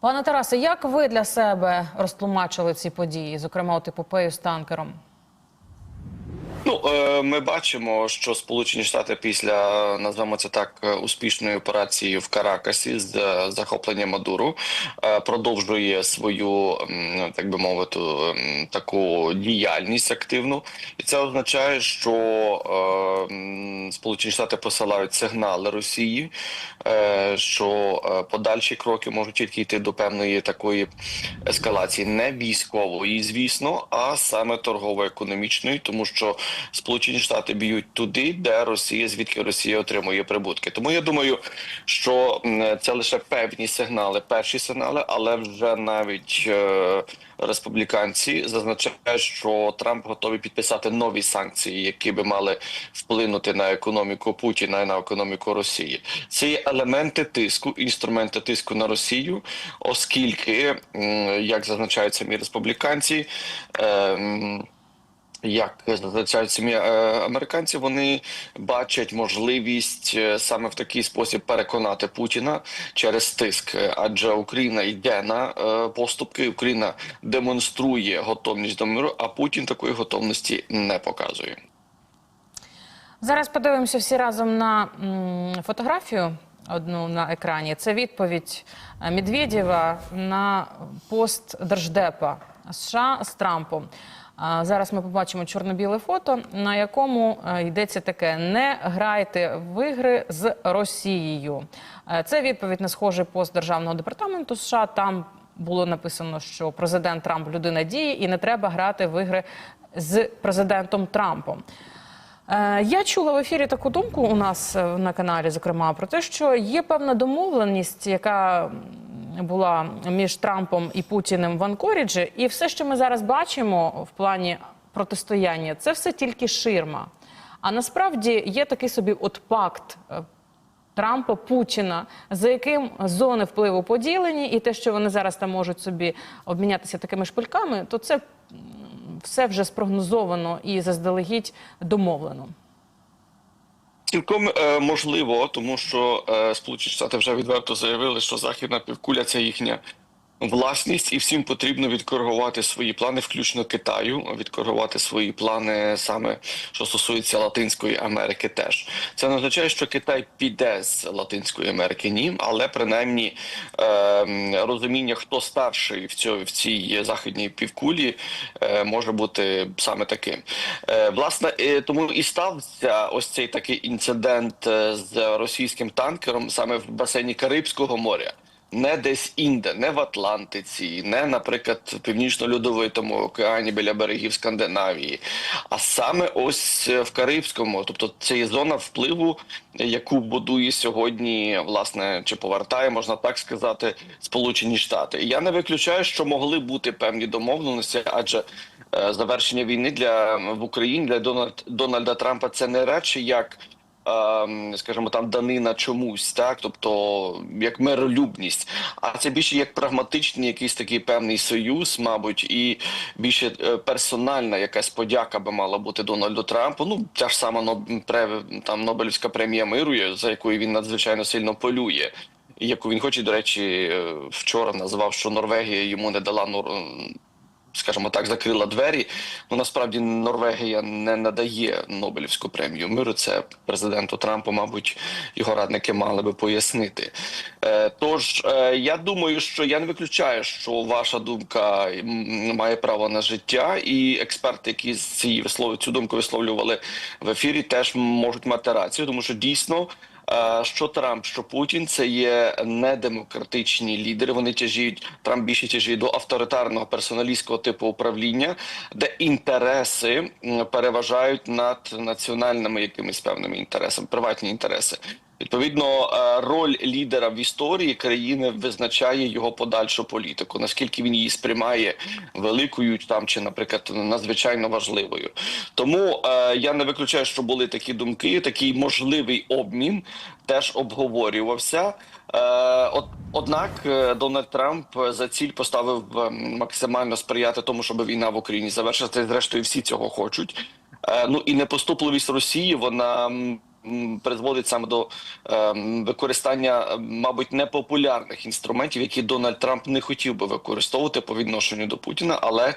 Пане Тарасе, як ви для себе розтлумачили ці події, зокрема от епопею з танкером? Ну, е, ми бачимо, що Сполучені Штати після назвемо це так е, успішної операції в Каракасі з е, захоплення Мадуру продовжує свою, так би мовити, таку діяльність активну, і це означає, що Сполучені Штати посилають сигнали Росії, що подальші кроки можуть тільки йти до певної такої ескалації, не військової, звісно, а саме торгово-економічної, тому що Сполучені Штати б'ють туди, де Росія, звідки Росія отримує прибутки. Тому я думаю, що це лише певні сигнали, перші сигнали, але вже навіть е, республіканці зазначають, що Трамп готовий підписати нові санкції, які би мали вплинути на економіку Путіна і на економіку Росії. Це є елементи тиску, інструменти тиску на Росію, оскільки, як зазначають самі республіканці. е, як зазначають самі е, американці, вони бачать можливість е, саме в такий спосіб переконати Путіна через тиск, адже Україна йде на е, поступки, Україна демонструє готовність до миру, а Путін такої готовності не показує. Зараз подивимося всі разом на фотографію одну на екрані. Це відповідь Медведєва на пост Держдепа США з Трампом. Зараз ми побачимо чорно-біле фото, на якому е, йдеться таке: не грайте в ігри з Росією. Е, Це відповідь на схожий пост державного департаменту США. Там було написано, що президент Трамп людина дії, і не треба грати в ігри з президентом Трампом. Е, Я чула в ефірі таку думку у нас на каналі, зокрема, про те, що є певна домовленість, яка була між Трампом і Путіним в Анкоріджі, і все, що ми зараз бачимо в плані протистояння, це все тільки ширма. А насправді є такий собі от пакт. е, Трампа, Путіна, за яким зони впливу поділені, і те, що вони зараз там можуть собі обмінятися такими шпильками, то це все вже спрогнозовано і заздалегідь домовлено. Цілком е, можливо, тому що е, Сполучені Штати вже відверто заявили, що західна півкуля це їхня власність, і всім потрібно відкоригувати свої плани, включно Китаю, відкоригувати свої плани саме що стосується Латинської Америки. Теж це не означає, що Китай піде з Латинської Америки, ні, але принаймні е, розуміння, хто старший в цьому в цій західній півкулі, е, може бути саме таким. Е, власне, е, тому і стався ось цей такий інцидент е, з російським танкером саме в басейні Карибського моря. Не десь інде, не в Атлантиці, не, наприклад, в північно-льодовитому океані біля берегів Скандинавії, а саме ось е, в Карибському, тобто це є зона впливу, яку будує сьогодні, власне, чи повертає, можна так сказати, Сполучені Штати. Я не виключаю, що могли бути певні домовленості, адже е, завершення війни для в Україні для Дональд, Дональда Трампа це не речі як. Ем, Скажімо, там данина чомусь, так тобто як миролюбність, а це більше як прагматичний якийсь такий певний союз, мабуть, і більше е, персональна якась подяка би мала бути Дональду Трампу. Ну та ж сама там Нобелівська премія миру, за якою він надзвичайно сильно полює. Яку він хоче, до речі, е, вчора назвав, що Норвегія йому не дала скажімо так, закрила двері. Ну насправді Норвегія не надає Нобелівську премію миру. Це президенту Трампу, мабуть, його радники мали би пояснити. Е, тож е, я думаю, що я не виключаю, що ваша думка має право на життя, і експерти, які з цієї вислов... цю думку висловлювали в ефірі, теж можуть мати рацію, тому що дійсно. Е, Що Трамп, що Путін це є недемократичні лідери. Вони тяжіють Трамп більше тяжіє до авторитарного персоналістського типу управління, де інтереси переважають над національними якимись певними інтересами, приватні інтереси. Відповідно, е, роль лідера в історії країни визначає його подальшу політику. Наскільки він її сприймає великою там чи, наприклад, надзвичайно важливою. Тому е, я не виключаю, що були такі думки, такий можливий обмін теж обговорювався. Е, однак е, Дональд Трамп за ціль поставив максимально сприяти тому, щоб війна в Україні завершилася. Зрештою, всі цього хочуть. Ну і непоступливість Росії вона призводить саме до е, використання, мабуть, непопулярних інструментів, які Дональд Трамп не хотів би використовувати по відношенню до Путіна, але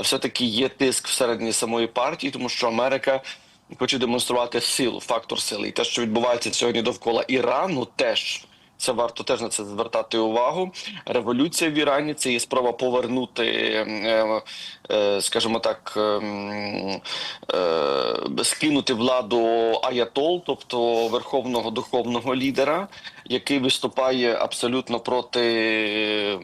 все-таки є тиск всередині самої партії, тому що Америка. Хоче демонструвати силу, фактор сили, і те, що відбувається сьогодні довкола Ірану, теж це варто теж на це звертати увагу. Революція в Ірані це є спроба повернути, е, е, скажімо так, ем, е, скинути владу Аятол, тобто верховного духовного лідера, який виступає абсолютно проти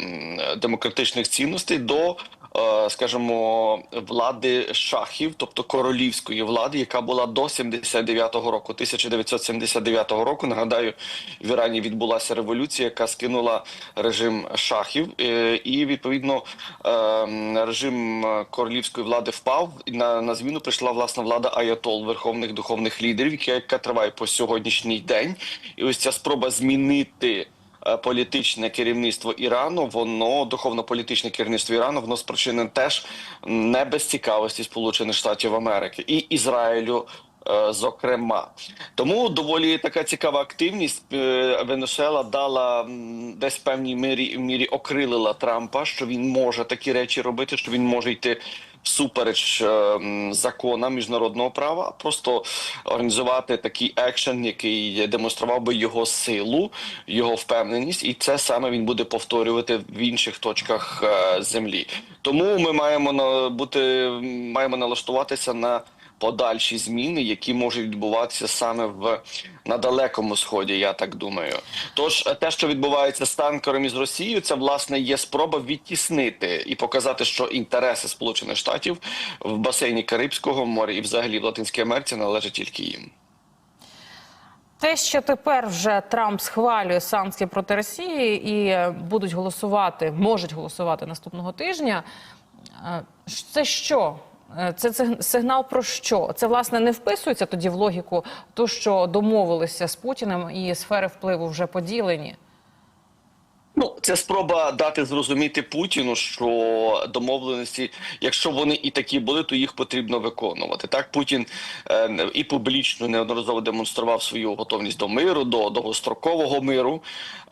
демократичних цінностей до. Е, Скажімо, влади шахів, тобто королівської влади, яка була до 79-го року. 1979 року нагадаю, в Ірані відбулася революція, яка скинула режим шахів, е, і відповідно е, режим королівської влади впав. На, на зміну прийшла власна влада Аятол, верховних духовних лідерів, яка, яка триває по сьогоднішній день. І ось ця спроба змінити. Е, Політичне керівництво Ірану, воно духовно-політичне керівництво Ірану, воно спричинене теж не без цікавості Сполучених Штатів Америки і Ізраїлю. Е, Зокрема, тому доволі така цікава активність. Е, Венесуела дала десь в певній мірі мірі окрилила Трампа, що він може такі речі робити, що він може йти всупереч е, м, законам міжнародного права, просто організувати такий екшен, який демонстрував би його силу, його впевненість, і це саме він буде повторювати в інших точках землі. Тому ми маємо бути маємо налаштуватися на подальші зміни, які можуть відбуватися саме в на далекому сході. Я так думаю. Тож е, те, що відбувається з танкером із Росією, це власне є спроба відтіснити і показати, що інтереси Сполучених Штатів в басейні Карибського моря і взагалі в Латинській Америці належать тільки їм. Те, що тепер вже Трамп схвалює санкції проти Росії і е, будуть голосувати, можуть голосувати наступного тижня. е, Це що? Е, Це сигнал про що? Це власне не вписується тоді в логіку, то що домовилися з Путіним і сфери впливу вже поділені. Ну, це спроба дати зрозуміти Путіну, що домовленості, якщо вони і такі були, то їх потрібно виконувати. Так Путін е, і публічно неодноразово демонстрував свою готовність до миру, до довгострокового миру.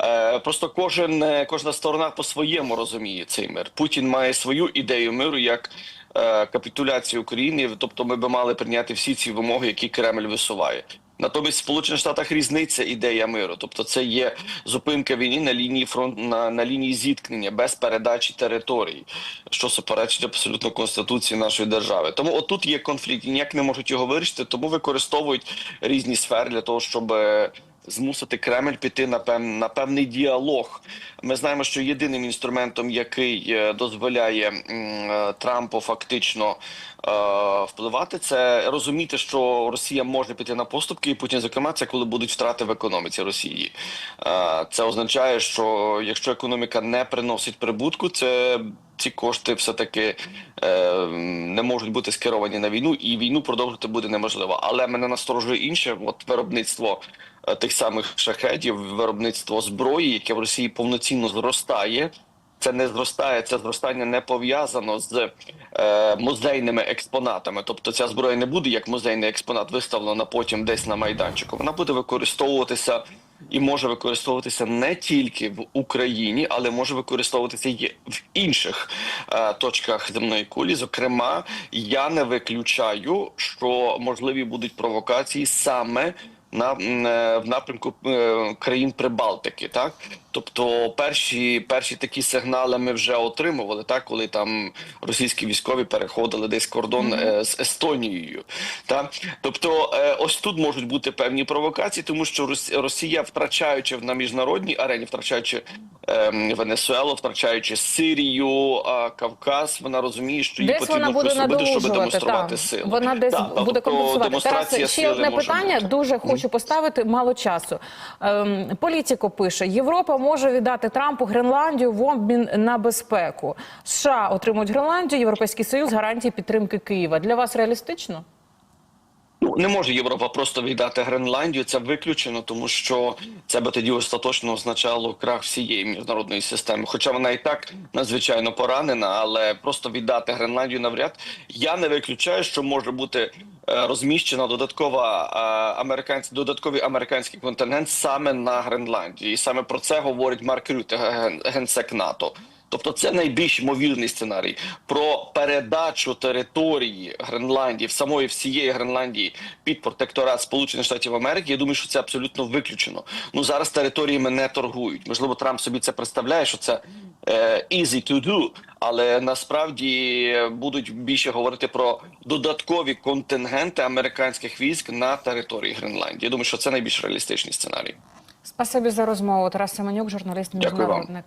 Е, просто кожен е, кожна сторона по-своєму розуміє цей мир. Путін має свою ідею миру як. е, Капітуляцію України, тобто ми би мали прийняти всі ці вимоги, які Кремль висуває. Натомість в Сполучених Штатах різниця ідея миру, тобто це є зупинка війни на лінії фронт на, на лінії зіткнення без передачі територій, що суперечить абсолютно конституції нашої держави. Тому отут є конфлікт, і ніяк не можуть його вирішити, тому використовують різні сфери для того, щоб е, змусити Кремль піти на пев... на певний діалог. Ми знаємо, що єдиним інструментом, який е, дозволяє е, Трампу фактично е, впливати, це розуміти, що Росія може піти на поступки, і Путін, зокрема, це коли будуть втрати в економіці Росії. Це означає, що якщо економіка не приносить прибутку, це ці кошти все таки е, не можуть бути скеровані на війну, і війну продовжити буде неможливо. Але мене насторожує інше, от виробництво е, тих самих шахедів, виробництво зброї, яке в Росії повноцінно зростає. Це не зростає, це зростання не пов'язано з е, музейними експонатами. Тобто ця зброя не буде як музейний експонат виставлена потім десь на майданчику. Вона буде використовуватися і може використовуватися не тільки в Україні, але може використовуватися і в інших е, точках земної кулі. Зокрема, я не виключаю, що можливі будуть провокації саме на е, в напрямку е, країн Прибалтики, так тобто перші перші такі сигнали ми вже отримували, так коли там російські військові переходили десь кордон е, з Естонією. Так? Тобто, ось тут можуть бути певні провокації, тому що Рос- Росія, втрачаючи на міжнародній арені, втрачаючи Венесуелу, втрачаючи Сирію, Кавказ, вона розуміє, що їй Десь потрібно вона буде робити, щоб демонструвати Так. силу. Вона десь Так, буде тобто компенсувати. Тарасе, ще одне питання. бути. Дуже хочу поставити мало часу. Ем, Політіко пише: Європа може віддати Трампу Гренландію в обмін на безпеку. США отримують Гренландію, Європейський Союз гарантії підтримки Києва. Для вас реалістично? Не може Європа просто віддати Гренландію. Це виключено, тому що це би тоді остаточно означало крах всієї міжнародної системи. Хоча вона і так надзвичайно поранена, але просто віддати Гренландію навряд. Я не виключаю, що може бути е, розміщена додаткова е, американський додатковий американський контингент саме на Гренландії. І саме про це говорить Марк Рюте, генсек НАТО. Тобто це найбільш ймовірний сценарій про передачу території Гренландії, самої всієї Гренландії під протекторат Сполучених Штатів Америки. Я думаю, що це абсолютно виключено. Ну зараз територіями не торгують. Можливо, Трамп собі це представляє, що це е, easy to do, але насправді будуть більше говорити про додаткові контингенти американських військ на території Гренландії. Я думаю, що це найбільш реалістичний сценарій. Спасибі за розмову. Тарас Семенюк, журналіст Дякую вам. міжнародник.